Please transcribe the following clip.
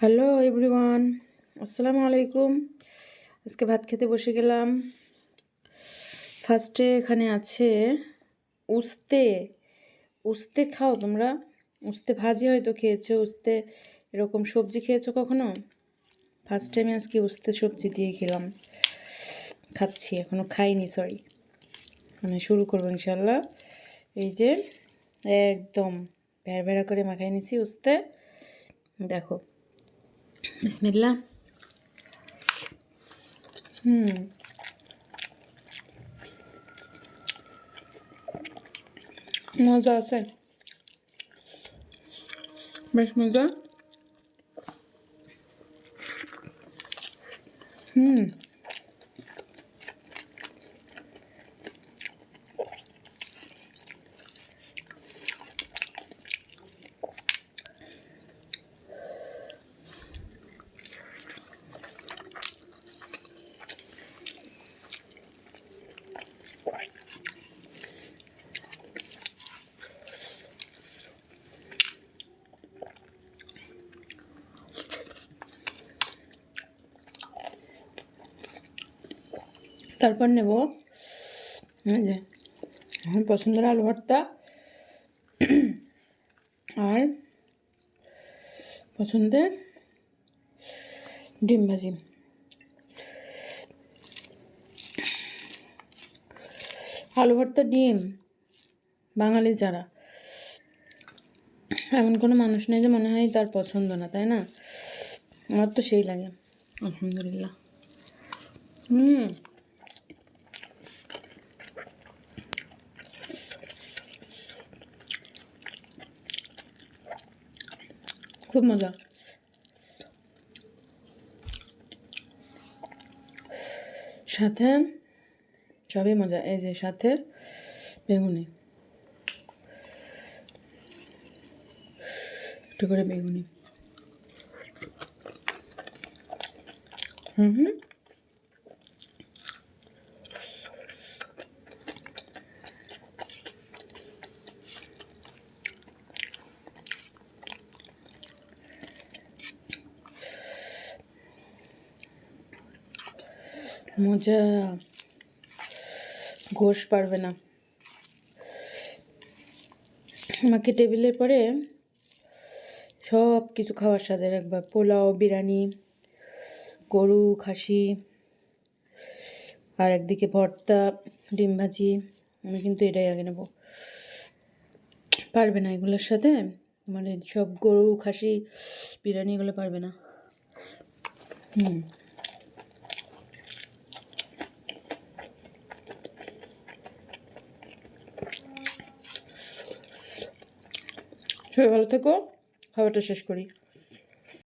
Hello everyone আসসালামু আলাইকুম আজকে ভাত খেতে বসে গেলাম। ফার্স্টে এখানে আছে উস্তে। উস্তে খাও তোমরা। উস্তে ভাজি হয়তো খেয়েছো, উস্তে এরকম সবজি খেয়েছো কখনো? ফার্স্ট টাইম আজকে উস্তে সবজি দিয়ে খেলাম। খাচ্ছি এখনও খাইনি সরি মানে শুরু করব ইনশাল্লাহ এই যে, একদম ভেড়া ভেড়া করে মাখাই নিছি উস্তে। দেখো বিসমিল্লা হুম মজা আছে বেশ তারপর নেব যে, আমার পছন্দের আলু ভর্তা। আর পছন্দের ডিম ভাজি। আলু ভর্তা ডিম, বাঙালি যারা। এমন কোনো মানুষ নেই যে মনে হয় তার পছন্দ না, তাই না? আমার তো সেই লাগে, আলহামদুলিল্লাহ। হুম। খুব মজা। সাথে সবই মজা এই যে সাথে বেগুনি। একটু করে বেগুনি। হুম হুম। মজা। ঘোষ পারবে না। আমাকে টেবিলের পরে সব কিছু খাওয়ার সাথে একবার। পোলাও, বিরিয়ানি, গরু, খাসি আর একদিকে ভর্তা, ডিম ভাজি। আমি কিন্তু এটাই আগে নেব। পারবে না এগুলোর সাথে? মানে সব গরু, খাসি, বিরিয়ানি এগুলো পারবে না। হুম। সবাই ভালো থেকো। খাবারটা শেষ করি।